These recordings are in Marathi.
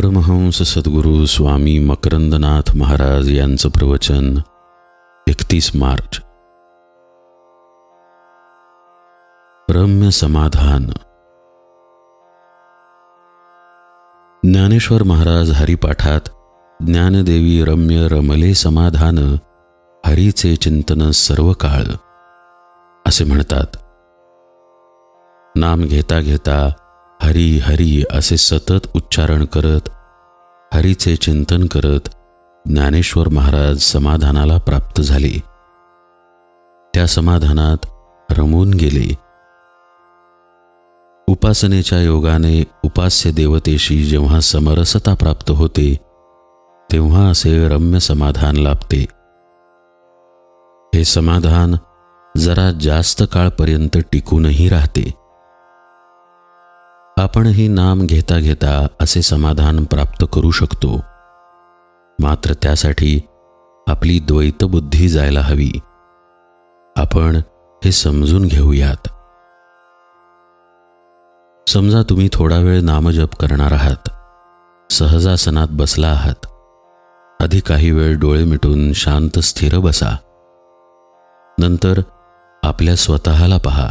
परमहंस सद्गुरू स्वामी मकरंदनाथ महाराज यांचं प्रवचन एकतीस मार्च. रम्य समाधान. ज्ञानेश्वर महाराज हरिपाठात ज्ञानदेवी रम्य रमले समाधान हरीचे चिंतन सर्व काळ असे म्हणतात. नाम घेता घेता हरी हरी असे सतत उच्चारण करत हरीचे चिंतन करत ज्ञानेश्वर महाराज समाधानाला प्राप्त झाले. त्या समाधानात रमून गेले. उपासनेच्या योगाने उपास्य देवतेशी जेव्हा समरसता प्राप्त होते तेव्हा असे रम्य समाधान लाभते. हे समाधान जरा जास्त काळपर्यंत टिकूनही राहते. आपणही नाम घेता घेता असे समाधान प्राप्त करू शकतो. मात्र त्यासाठी आपली द्वैत बुद्धी जायला हवी. आपण हे समजून घेऊयात. समजा तुम्ही थोडा वेळ नामजप करणार आहात. सहजासनात बसला आहात. आधी काही वेळ डोळे मिटून शांत स्थिर बसा. नंतर आपल्या स्वतःला पहा.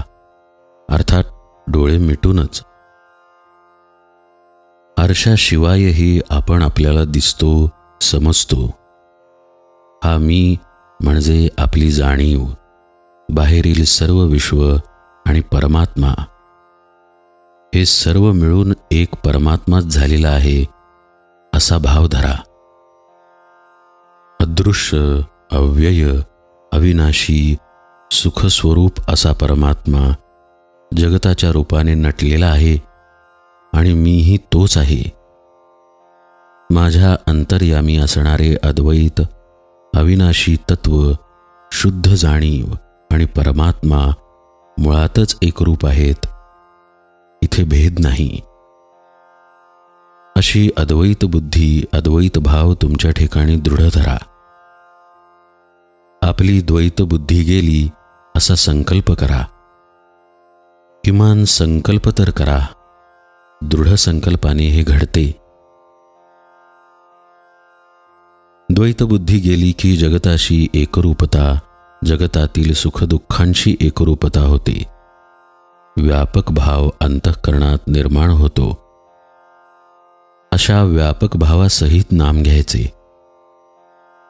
अर्थात डोळे मिटूनच. आरशाशिवायही आपण आपल्याला दिसतो समजतो. हा मी म्हणजे आपली जाणीव. बाहेरील सर्व विश्व आणि परमात्मा. हे सर्व मिळून एक परमात्माच झालेला आहे असा भाव धरा. अदृश्य अव्यय अविनाशी सुखस्वरूप असा परमात्मा जगताच्या रूपाने नटलेला आहे आणि मीही तोच आहे. माझ्या अंतर्यामी असणारे अद्वैत अविनाशी तत्व शुद्ध जाणीव आणि परमात्मा मुळातच एकरूप आहेत. इथे भेद नाही. अशी अद्वैत बुद्धी अद्वैत भाव तुमच्या ठिकाणी दृढ धरा. आपली द्वैत बुद्धी गेली असा संकल्प करा. किमान संकल्प तर करा. दृढ संकल्पाने हे घडते. द्वैतबुद्धी गेली की जगताशी एकरूपता जगतातील सुखदुःखांशी एकरूपता होते. व्यापक भाव अंतःकरणात निर्माण होतो. अशा व्यापक भावासहित नाम घ्यायचे.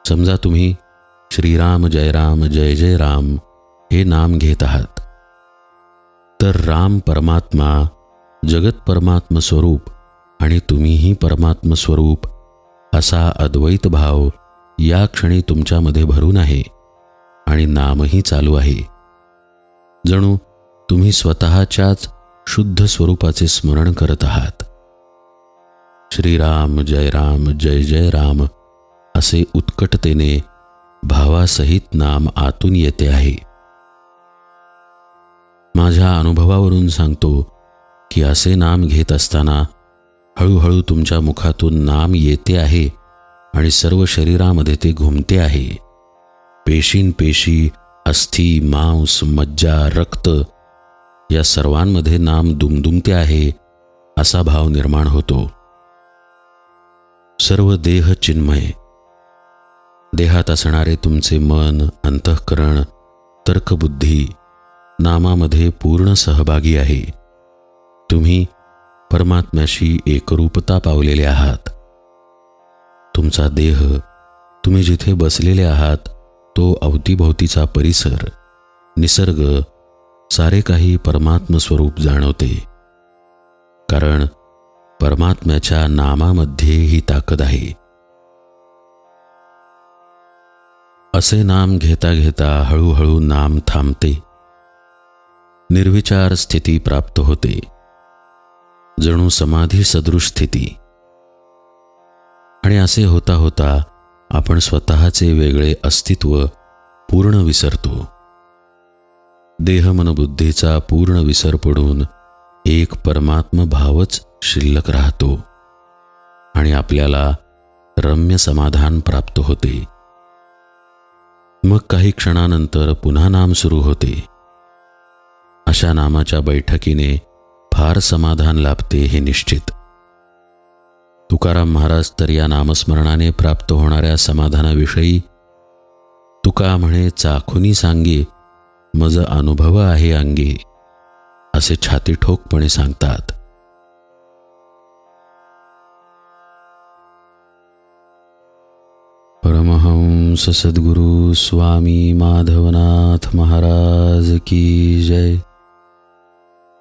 समजा तुम्ही श्रीराम जयराम जय जय राम हे नाम घेत आहात. तर राम परमात्मा जगत परमात्म स्वरूप आणि तुम्हीही परमात्म स्वरूप असा अद्वैत भाव या क्षणी तुमच्यामध्ये भरून आहे आणि नामही चालू आहे. जणू तुम्ही स्वतःच्याच शुद्ध स्वरूपाचे स्मरण करत आहात. श्रीराम जय राम जय जय राम असे उत्कटतेने भावासहित नाम आतून येते आहे. माझ्या अनुभवावरून सांगतो की असे नाम घेत असताना हळूहळू तुमच्या मुखातून नाम येते आहे आणि सर्व शरीरामध्ये ते घुमते आहे. पेशींपेशी अस्थि मांस मज्जा रक्त या सर्वांमध्ये नाम दुमदुमते आहे असा भाव निर्माण होतो. सर्व देह चिन्मय. देहात असणारे तुमचे मन अंतःकरण तर्कबुद्धी नामामध्ये पूर्ण सहभागी आहे. तुम्ही परमात्म्याशी एकरूपता पावलेले आहात. तुमचा देह तुम्ही जिथे बसलेले आहात तो अवतीभोवतीचा परिसर निसर्ग सारे काही परमात्म स्वरूप जाणवते. कारण परमात्म्याच्या नामामध्ये ही ताकद आहे. असे नाम घेता घेता हळूहळू नाम थांबते. निर्विचार स्थिती प्राप्त होते. जणू समाधी सदृश स्थिती. आणि असे होता होता आपण स्वतःचे वेगळे अस्तित्व पूर्ण विसरतो. देहमनबुद्धीचा पूर्ण विसर पडून एक परमात्म भावच शिल्लक राहतो. आणि आपल्याला रम्य समाधान प्राप्त होते. मग काही क्षणानंतर पुन्हा नाम सुरू होते. अशा नामाच्या बैठकीने फार समाधान लाभते हे निश्चित. तुकाराम महाराज तर या नामस्मरणाने प्राप्त होणाऱ्या समाधानाविषयी तुका म्हणे चाखुनी सांगे मज अनुभव आहे अंगी असे छाती ठोकपणे सांगतात. परमहंस सद्गुरु स्वामी माधवनाथ महाराज की जय.